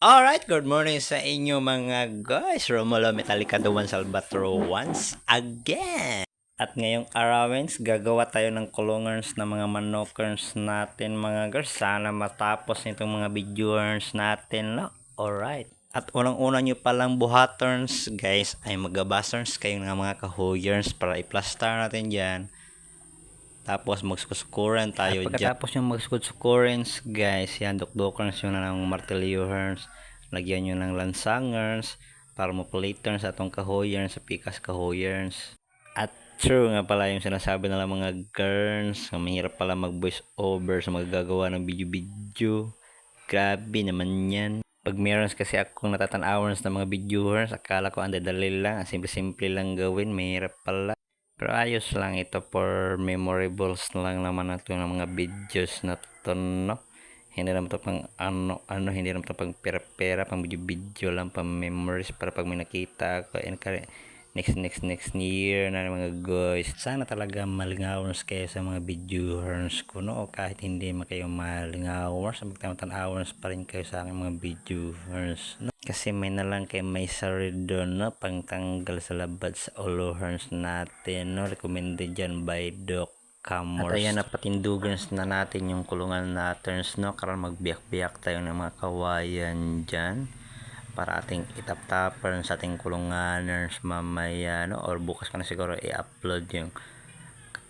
Alright, good morning sa inyo mga guys. Romulo Metallica Duan Salvatore once again. At ngayong arawens, gagawa tayo ng kulungers ng mga manokers natin mga girls. Sana matapos nitong mga videos natin, no? Alright. At unang-una nyo palang buhaterns, guys, ay magabasterns kayo ng mga kahuyers para i-plaster natin dyan. Tapos magsukusukuran tayo dyan. Pagkatapos yung magsukusukuran, guys, yan, dukdukan nyo na ng martillyohers. Lagyan nyo ng lansangers para mo-platers atong kahuyers sa pikas kahuyers. At true nga pala yung sinasabi nila mga girls, na mahirap pala mag-voice over sa magagawa ng video-video. Grabe naman yan. Pag meron kasi akong natatanawan ng mga videoers, akala ko ang dadali lang, ang simple-simple lang gawin, mahirap pala. Pero ayos lang ito for memorables lang naman na ito ng mga videos na to, no? Hindi naman ito pang ano, ano, hindi naman ito pang pera-pera, pang video-video lang, pang memories para pag may nakita ako, and next, next, next year na mga guys. Sana talaga malingawers kayo sa mga videoers ko, no? Kahit hindi man kayo malingawers, magtamatan-hours pa rin kayo sa aking mga videoers, no? Kasi may na lang kay may sarido, no? Pangtanggal sa labad sa olohers natin, no? Recommended dyan by Doc Camors. At ayan na patindugan na natin yung kulungan natin, no? Karon magbiyak-biyak tayo ng mga kawayan dyan para ating itap-tapan sa ating kulunganers mamaya no? Or bukas ka na siguro i-upload yung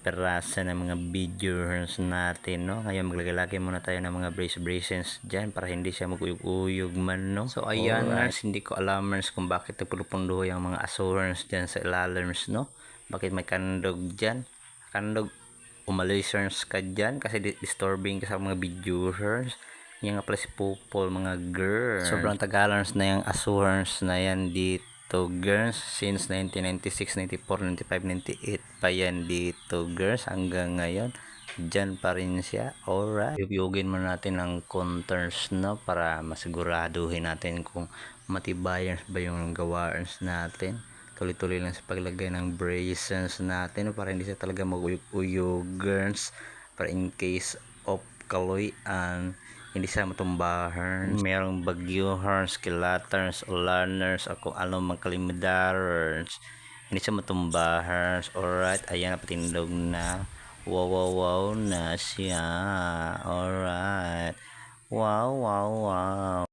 perasa ng mga videos natin no? Ngayon maglagalagay muna tayo ng mga brace braces dyan para hindi siya maguyog-uyog man no? So ayan Alright. nurse hindi ko alam nurse kung bakit nagpupunduho yung mga assurance dyan sa ilalams no? Bakit may kandog dyan? Kandog umalisers ka dyan kasi di- disturbing ka sa mga videos yung nga pala si Pupol mga girls. Sobrang tagalans na yung assurance na yan dito girls. Since 1996, 94, 95, 98 pa yan dito girls. Hanggang ngayon dyan pa rin siya. Alright. Yugin mo natin ng counters no? Para masiguraduhin natin kung matibayans ba yung gawaans natin. Tuloy-tuloy lang sa paglagay ng braces natin para hindi siya talaga mag-uyog girls. Para in case of kaloyan hindi siya matumbahan. Merong bagyuhers, kilaters, ulaners o kung ano mang kalimidarers hindi siya matumbahan. Alright ayan patindog na. Wow wow wow na siya. Alright. Wow wow wow